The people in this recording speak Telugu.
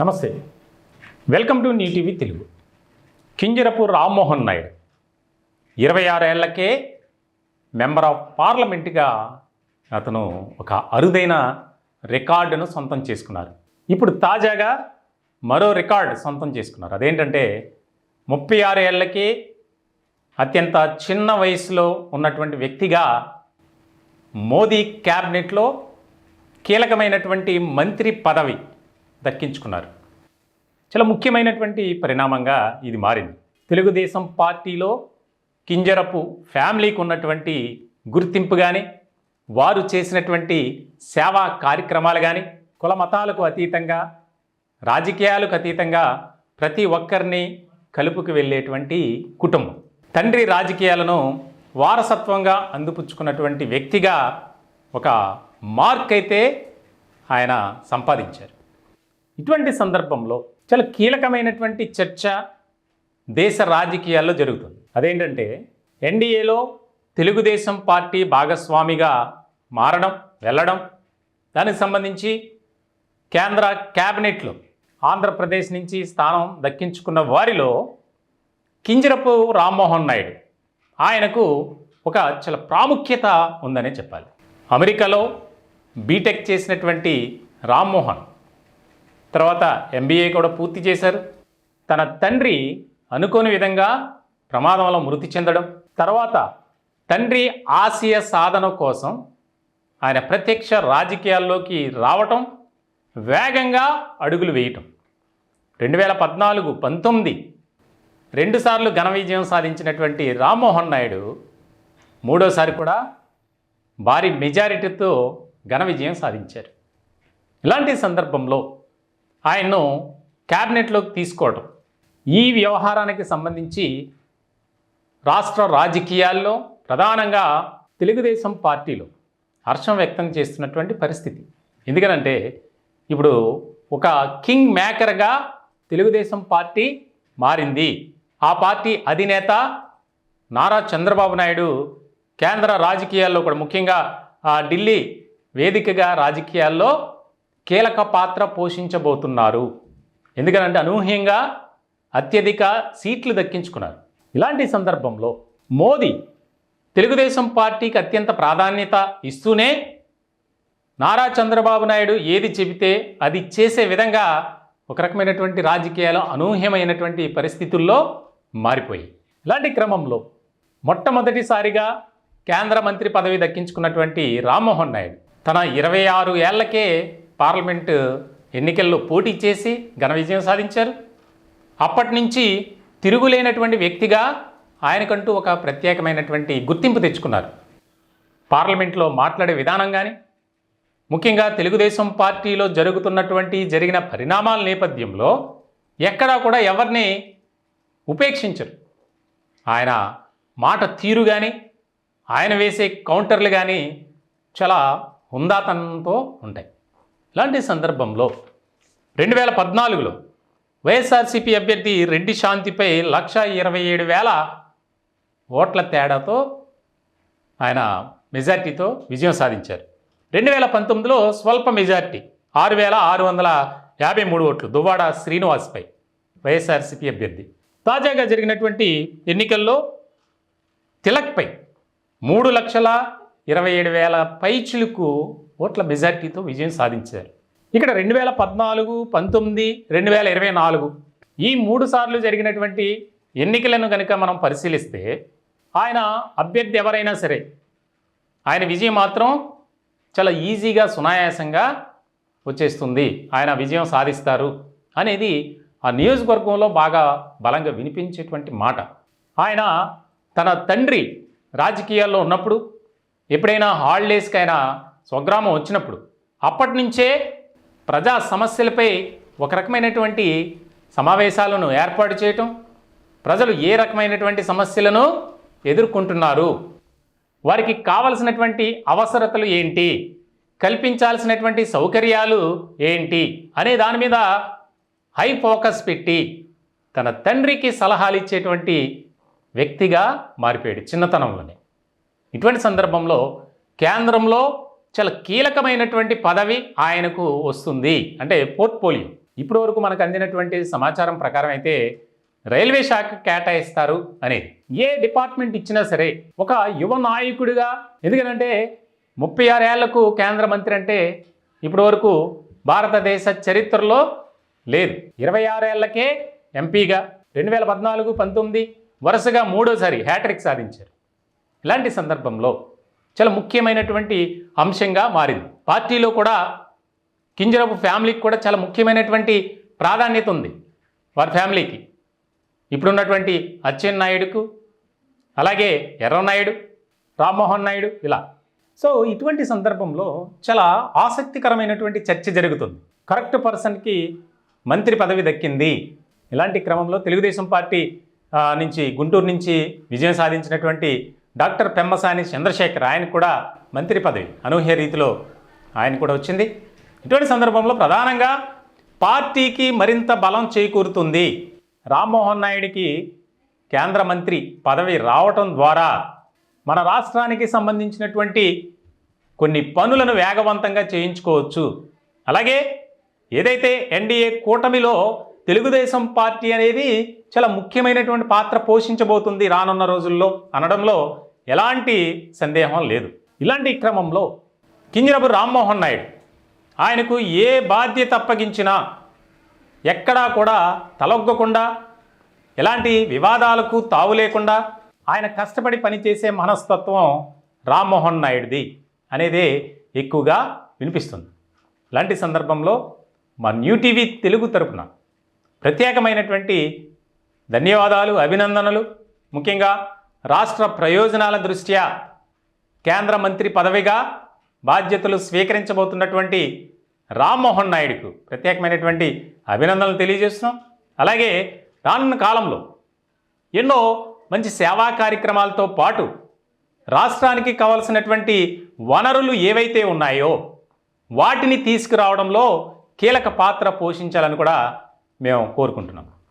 నమస్తే. Welcome to new TV Telugu. Kinjarapu Rammohan Naidu. ఇరవై ఆరేళ్ళకే మెంబర్ ఆఫ్ పార్లమెంట్గా అతను ఒక అరుదైన రికార్డును సొంతం చేసుకున్నారు. ఇప్పుడు తాజాగా మరో రికార్డు సొంతం చేసుకున్నారు. అదేంటంటే ముప్పై ఆరు ఏళ్ళకి అత్యంత చిన్న వయసులో ఉన్నటువంటి వ్యక్తిగా మోదీ క్యాబినెట్లో కీలకమైనటువంటి మంత్రి పదవి దక్కించుకున్నారు. చాలా ముఖ్యమైనటువంటి పరిణామంగా ఇది మారింది. తెలుగుదేశం పార్టీలో కింజరపు ఫ్యామిలీకి ఉన్నటువంటి గుర్తింపు కానీ వారు చేసినటువంటి సేవా కార్యక్రమాలు కానీ కుల మతాలకు అతీతంగా రాజకీయాలకు అతీతంగా ప్రతి ఒక్కరిని కలుపుకు వెళ్ళేటువంటి కుటుంబం. తండ్రి రాజకీయాలను వారసత్వంగా అందిపుచ్చుకున్నటువంటి వ్యక్తిగా ఒక మార్క్ అయితే ఆయన సంపాదించారు. ఇటువంటి సందర్భంలో చాలా కీలకమైనటువంటి చర్చ దేశ రాజకీయాల్లో జరుగుతుంది. అదేంటంటే ఎన్డీఏలో తెలుగుదేశం పార్టీ భాగస్వామిగా మారడం వెళ్ళడం దానికి సంబంధించి కేంద్ర క్యాబినెట్లో ఆంధ్రప్రదేశ్ నుంచి స్థానం దక్కించుకున్న వారిలో కింజరపు రామ్మోహన్ నాయుడు. ఆయనకు ఒక చాలా ప్రాముఖ్యత ఉందనే చెప్పాలి. అమెరికాలో బీటెక్ చేసినటువంటి రామ్మోహన్ తర్వాత ఎంబీఏ కూడా పూర్తి చేశారు. తన తండ్రి అనుకోని విధంగా ప్రమాదంలో మృతి చెందడం. తర్వాత తండ్రి ఆశయ సాధన కోసం ఆయన ప్రత్యక్ష రాజకీయాల్లోకి రావటం వేగంగా అడుగులు వేయటం. రెండు వేల పద్నాలుగు పంతొమ్మిది రెండుసార్లు ఘన విజయం సాధించినటువంటి రామ్మోహన్ నాయుడు మూడోసారి కూడా భారీ మెజారిటీతో ఘన విజయం సాధించారు. ఇలాంటి సందర్భంలో ఆయన్ను క్యాబినెట్లోకి తీసుకోవడం ఈ వ్యవహారానికి సంబంధించి రాష్ట్ర రాజకీయాల్లో ప్రధానంగా తెలుగుదేశం పార్టీలో హర్షం వ్యక్తం చేస్తున్నటువంటి పరిస్థితి. ఎందుకనంటే ఇప్పుడు ఒక కింగ్ మేకర్గా తెలుగుదేశం పార్టీ మారింది. ఆ పార్టీ అధినేత నారా చంద్రబాబు నాయుడు కేంద్ర రాజకీయాల్లో కూడా ముఖ్యంగా ఆ ఢిల్లీ వేదికగా రాజకీయాల్లో కీలక పాత్ర పోషించబోతున్నారు. ఎందుకనంటే అనూహ్యంగా అత్యధిక సీట్లు దక్కించుకున్నారు. ఇలాంటి సందర్భంలో మోదీ తెలుగుదేశం పార్టీకి అత్యంత ప్రాధాన్యత ఇస్తూనే నారా చంద్రబాబు నాయుడు ఏది చెబితే అది చేసే విధంగా ఒక రకమైనటువంటి రాజకీయాలు అనూహ్యమైనటువంటి పరిస్థితుల్లో మారిపోయి ఇలాంటి క్రమంలో మొట్టమొదటిసారిగా కేంద్ర మంత్రి పదవి దక్కించుకున్నటువంటి రామ్మోహన్ నాయుడు తన ఇరవై ఆరు ఏళ్ళకే పార్లమెంటు ఎన్నికల్లో పోటీ చేసి ఘన విజయం సాధించారు. అప్పటి నుంచి తిరుగులేనటువంటి వ్యక్తిగా ఆయనకంటూ ఒక ప్రత్యేకమైనటువంటి గుర్తింపు తెచ్చుకున్నారు. పార్లమెంట్లో మాట్లాడే విధానం కానీ ముఖ్యంగా తెలుగుదేశం పార్టీలో జరుగుతున్నటువంటి జరిగిన పరిణామాల నేపథ్యంలో ఎక్కడా కూడా ఎవరిని ఉపేక్షించరు. ఆయన మాట తీరు కానీ ఆయన వేసే కౌంటర్లు కానీ చాలా హుందాతనంతో ఉంటాయి. ఇలాంటి సందర్భంలో రెండు వేల పద్నాలుగులో వైఎస్ఆర్సీపీ అభ్యర్థి రెడ్డి శాంతిపై లక్ష ఇరవై ఏడు వేల ఓట్ల తేడాతో ఆయన మెజార్టీతో విజయం సాధించారు. రెండు వేల పంతొమ్మిదిలో స్వల్ప మెజార్టీ ఆరు వేల ఆరు వందల యాభై మూడు ఓట్లు దువ్వాడ శ్రీనివాస్పై వైఎస్ఆర్సీపీ అభ్యర్థి. తాజాగా జరిగినటువంటి ఎన్నికల్లో తిలక్పై మూడు లక్షల ఇరవై ఏడు వేల పైచిలుకు ఓట్ల మెజార్టీతో విజయం సాధించారు. ఇక్కడ రెండు వేల పద్నాలుగు పంతొమ్మిది రెండు వేల ఇరవై నాలుగు ఈ మూడు సార్లు జరిగినటువంటి ఎన్నికలను కనుక మనం పరిశీలిస్తే ఆయన అభ్యర్థి ఎవరైనా సరే ఆయన విజయం మాత్రం చాలా ఈజీగా సునాయాసంగా వచ్చేస్తుంది. ఆయన విజయం సాధిస్తారు అనేది ఆ నియోజకవర్గంలో బాగా బలంగా వినిపించేటువంటి మాట. ఆయన తన తండ్రి రాజకీయాల్లో ఉన్నప్పుడు ఎప్పుడైనా హాలిడేస్కి ఆయన స్వగ్రామం వచ్చినప్పుడు అప్పటి నుంచే ప్రజా సమస్యలపై ఒక రకమైనటువంటి సమావేశాలను ఏర్పాటు చేయటం ప్రజలు ఏ రకమైనటువంటి సమస్యలను ఎదుర్కొంటున్నారు వారికి కావలసినటువంటి అవసరతలు ఏంటి కల్పించాల్సినటువంటి సౌకర్యాలు ఏంటి అనే దాని మీద హై ఫోకస్ పెట్టి తన తండ్రికి సలహాలు ఇచ్చేటువంటి వ్యక్తిగా మారిపోయాడు చిన్నతనంలోనే. ఇటువంటి సందర్భంలో కేంద్రంలో చాలా కీలకమైనటువంటి పదవి ఆయనకు వస్తుంది. అంటే పోర్ట్ఫోలియో. ఇప్పటి వరకు మనకు అందినటువంటి సమాచారం ప్రకారం అయితే రైల్వే శాఖ కేటాయిస్తారు అనేది. ఏ డిపార్ట్మెంట్ ఇచ్చినా సరే ఒక యువ నాయకుడిగా ఎందుకంటే ముప్పై ఆరు ఏళ్ళకు కేంద్ర మంత్రి అంటే ఇప్పటి వరకు భారతదేశ చరిత్రలో లేదు. ఇరవై ఆరేళ్ళకే ఎంపీగా రెండు వేల పద్నాలుగు పంతొమ్మిది వరుసగా మూడోసారి హ్యాట్రిక్ సాధించారు. ఇలాంటి సందర్భంలో చాలా ముఖ్యమైనటువంటి అంశంగా మారింది. పార్టీలో కూడా కింజరపు ఫ్యామిలీకి కూడా చాలా ముఖ్యమైనటువంటి ప్రాధాన్యత ఉంది. వారి ఫ్యామిలీకి. ఇప్పుడున్నటువంటి అచ్చెన్నాయుడుకు అలాగే ఎర్రనాయుడు రామ్మోహన్ నాయుడు ఇలా. సో ఇటువంటి సందర్భంలో చాలా ఆసక్తికరమైనటువంటి చర్చ జరుగుతుంది. కరెక్ట్ పర్సన్కి మంత్రి పదవి దక్కింది. ఇలాంటి క్రమంలో తెలుగుదేశం పార్టీ నుంచి గుంటూరు నుంచి విజయం సాధించినటువంటి డాక్టర్ పెమ్మసాని చంద్రశేఖర్ ఆయన కూడా మంత్రి పదవి అనూహ్య రీతిలో ఆయన కూడా వచ్చింది. ఇటువంటి సందర్భంలో ప్రధానంగా పార్టీకి మరింత బలం చేకూరుతుంది. రామ్మోహన్ నాయుడికి కేంద్ర మంత్రి పదవి రావటం ద్వారా మన రాష్ట్రానికి సంబంధించినటువంటి కొన్ని పనులను వేగవంతంగా చేయించుకోవచ్చు. అలాగే ఏదైతే ఎన్డీఏ కూటమిలో తెలుగుదేశం పార్టీ అనేది చాలా ముఖ్యమైనటువంటి పాత్ర పోషించబోతుంది రానున్న రోజుల్లో అనడంలో ఎలాంటి సందేహం లేదు. ఇలాంటి క్రమంలో కింజరపు రామ్మోహన్ నాయుడు ఆయనకు ఏ బాధ్యత అప్పగించినా ఎక్కడా కూడా తలొగ్గకుండా ఎలాంటి వివాదాలకు తావు లేకుండా ఆయన కష్టపడి పనిచేసే మనస్తత్వం రామ్మోహన్ నాయుడిది అనేది ఎక్కువగా వినిపిస్తుంది. ఇలాంటి సందర్భంలో మా న్యూ టీవీ తెలుగు తరపున ప్రత్యేకమైనటువంటి ధన్యవాదాలు అభినందనలు. ముఖ్యంగా రాష్ట్ర ప్రయోజనాల దృష్ట్యా కేంద్ర మంత్రి పదవిగా బాధ్యతలు స్వీకరించబోతున్నటువంటి రామ్మోహన్ నాయుడుకు ప్రత్యేకమైనటువంటి అభినందనలు తెలియజేస్తున్నాం. అలాగే రానున్న కాలంలో ఎన్నో మంచి సేవా కార్యక్రమాలతో పాటు రాష్ట్రానికి కావలసినటువంటి వనరులు ఏవైతే ఉన్నాయో వాటిని తీసుకురావడంలో కీలక పాత్ర పోషించాలని కూడా మేము కోరుకుంటున్నాం.